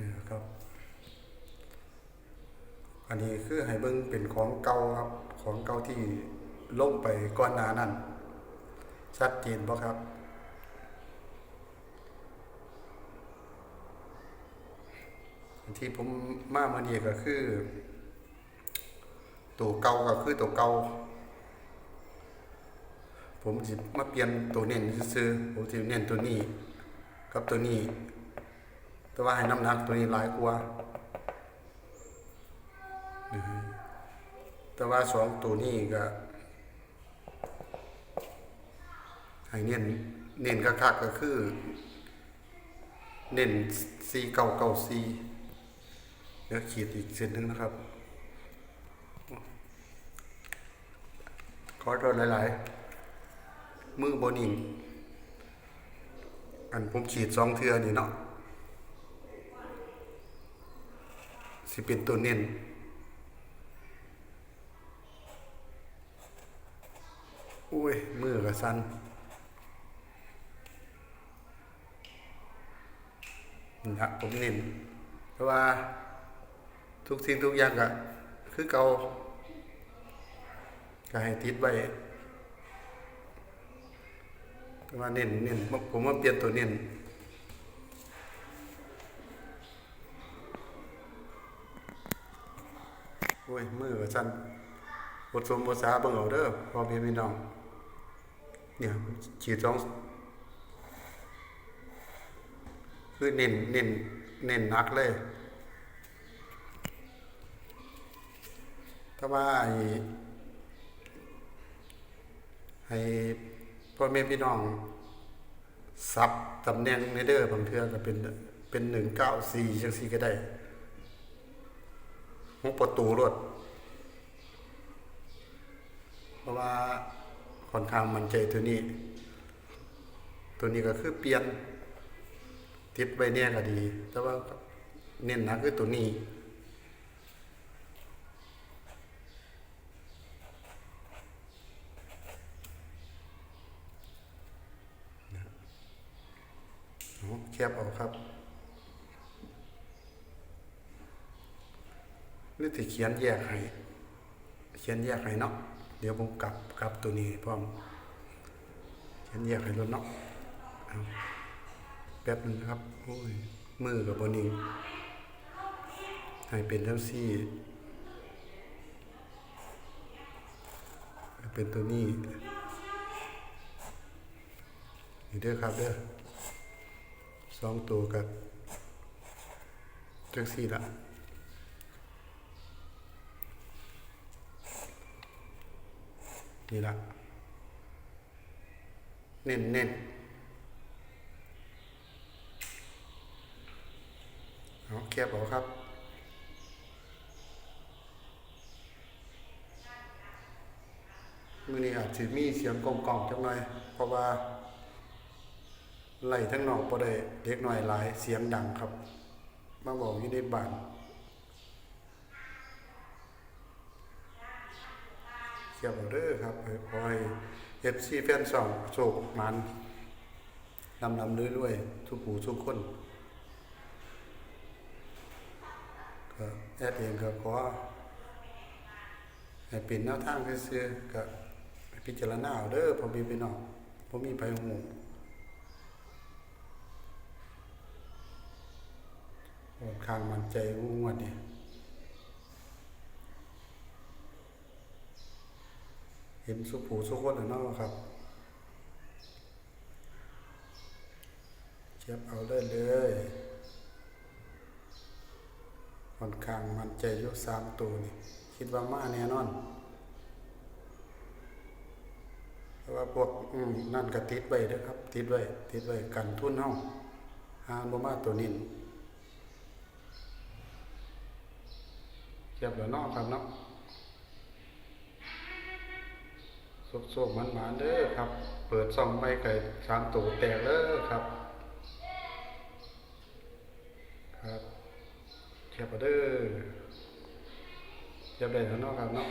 นี่ครับ อันนี้คือให้เบิ่งเป็นของเก่าครับ ของเก่าที่ลงไปก่อนหนานั้นชัดเจนบ่ครับที่ผมมามื่อนี้ก็คือ ตัวเก่าก็คือตัวเก่าผมสิมาเปลี่ยนตัวเน้นซื่อผมสิเน้นตัวนี้ กับตัวนี้ แต่ว่าให้น้ำหนักตัวนี้หลายกว่าแต่ว่าสองตัวนี้ก็ให้เน้นเน้นคักๆก็คือ เน้นสีเก้าเก้าสีเดี๋ยวขีดอีกเส้นหนึ่งนะครับขอโทษหลาย ๆ มือบนิ่งอันผมขีดสองเทือนี่เนาะ สิเป็นตัวเน้นอุ้ย มือกับสั้นนะผมเน้นเพราะว่าทุกสิ่งทุกอย่างก็คือเกาก็ให้ติดไว้แต่ว่าเน้นเน้นผมว่าเปลี่ยนตัวเน้น อ้ยมือสั้นบทสมบทสาเบิ่งเอาเด้อพ่อพี่พี่น้อง เนี่ยขีดสองคือเน้นเน้นเน้นหนักเลยถ้าว่าให้ให้พ่อแม่พี่น้องซับตำแหน่งในเด้อบางเทื่อก็เป็นเป็นหนึ่งเก้าสี่จังสี่ก็ได้ หกประตูรถเพราะว่าค่อนข้างมั่นใจตัวนี้ ตัวนี้ก็คือเปลี่ยน ติดไว้เนี่ยก็ดี แต่ว่าเน้นหนักคือตัวนี้แคบเอาครับ หรือที่เขียนแยกให้ เขียนแยกให้เนาะ เดี๋ยวผมกลับกลับตัวนี้พร้อม เขียนแยกให้รถเนาะแป๊บหนึงนะครับ โอ้ย มือกับบนิงให้เป็นทั้งสี่ เป็นตัวนี้ นี่เด้อครับเด้อสองตัวกับจังสี่ละ นี่ละเน้นเน้นเอาแคบเอาครับมือนี้อาจจะมีเสียงกล่องๆจังหน่อย เพราะว่าไหลทั้งนอกบ่ได้เด็กหน้อยหลายเสียงดังครับ มาบอกอยู่ในบ้าน ขียบเอาเด้อครับขอให้ FC แฟนสองโชคมันลำลำเรื่อยๆทุกผู้ทุกคนก็แอดเองก็ขอให้เป็นแนวทางซื่อๆก็ไปพิจารณาเอาเด้อพอพี่พี่น้องผมมีไปหูค่อนข้างมั่นใจว่างวดนี้เห็นสุผูสุคนแล้วเนาะครับเชียบเอาได้เลยค่อนข้างมันใจยกสามตัวนี่คิดว่ามาแน่นอนเพราะว่าพวกอืมนั่นก็ติดไว้ด้อครับ ติดไว้ติดไว้กันทุนเฮาหาบ่มาตัวนี้เทียบแล้วนาะครับเนาะ โซกๆมันหมานเด้อครับ เปิดซ่องไม่ไก่สามตัวแตกเด้อครับ ครับเทียบเอาเด้อเทียบได้แล้วเนาะครับเนาะ